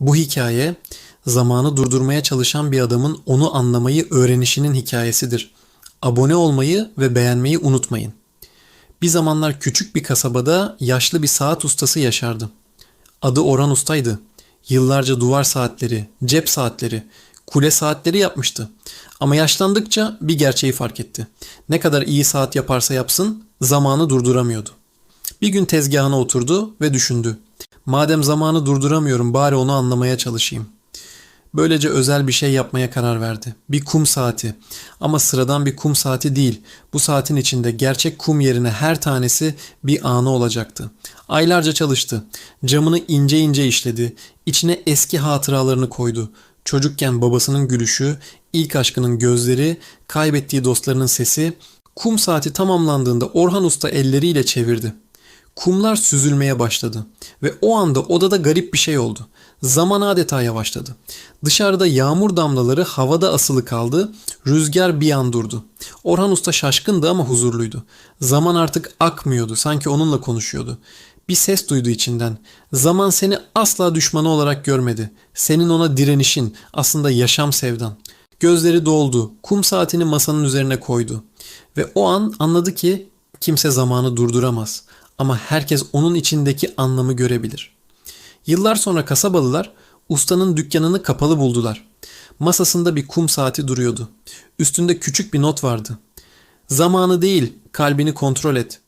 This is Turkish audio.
Bu hikaye zamanı durdurmaya çalışan bir adamın onu anlamayı öğrenişinin hikayesidir. Abone olmayı ve beğenmeyi unutmayın. Bir zamanlar küçük bir kasabada yaşlı bir saat ustası yaşardı. Adı Orhan Usta'ydı. Yıllarca duvar saatleri, cep saatleri, kule saatleri yapmıştı. Ama yaşlandıkça bir gerçeği fark etti. Ne kadar iyi saat yaparsa yapsın zamanı durduramıyordu. Bir gün tezgahına oturdu ve düşündü. Madem zamanı durduramıyorum bari onu anlamaya çalışayım. Böylece özel bir şey yapmaya karar verdi. Bir kum saati. Ama sıradan bir kum saati değil. Bu saatin içinde gerçek kum yerine her tanesi bir anı olacaktı. Aylarca çalıştı. Camını ince ince işledi. İçine eski hatıralarını koydu. Çocukken babasının gülüşü, ilk aşkının gözleri, kaybettiği dostlarının sesi. Kum saati tamamlandığında Orhan Usta elleriyle çevirdi. Kumlar süzülmeye başladı ve o anda odada garip bir şey oldu. Zaman adeta yavaşladı. Dışarıda yağmur damlaları havada asılı kaldı, rüzgar bir an durdu. Orhan Usta şaşkındı ama huzurluydu. Zaman artık akmıyordu, sanki onunla konuşuyordu. Bir ses duydu içinden. Zaman seni asla düşmanı olarak görmedi. Senin ona direnişin, aslında yaşam sevdan. Gözleri doldu, kum saatini masanın üzerine koydu. Ve o an anladı ki kimse zamanı durduramaz ama herkes onun içindeki anlamı görebilir. Yıllar sonra kasabalılar ustanın dükkanını kapalı buldular. Masasında bir kum saati duruyordu. Üstünde küçük bir not vardı. Zamanı değil, kalbini kontrol et.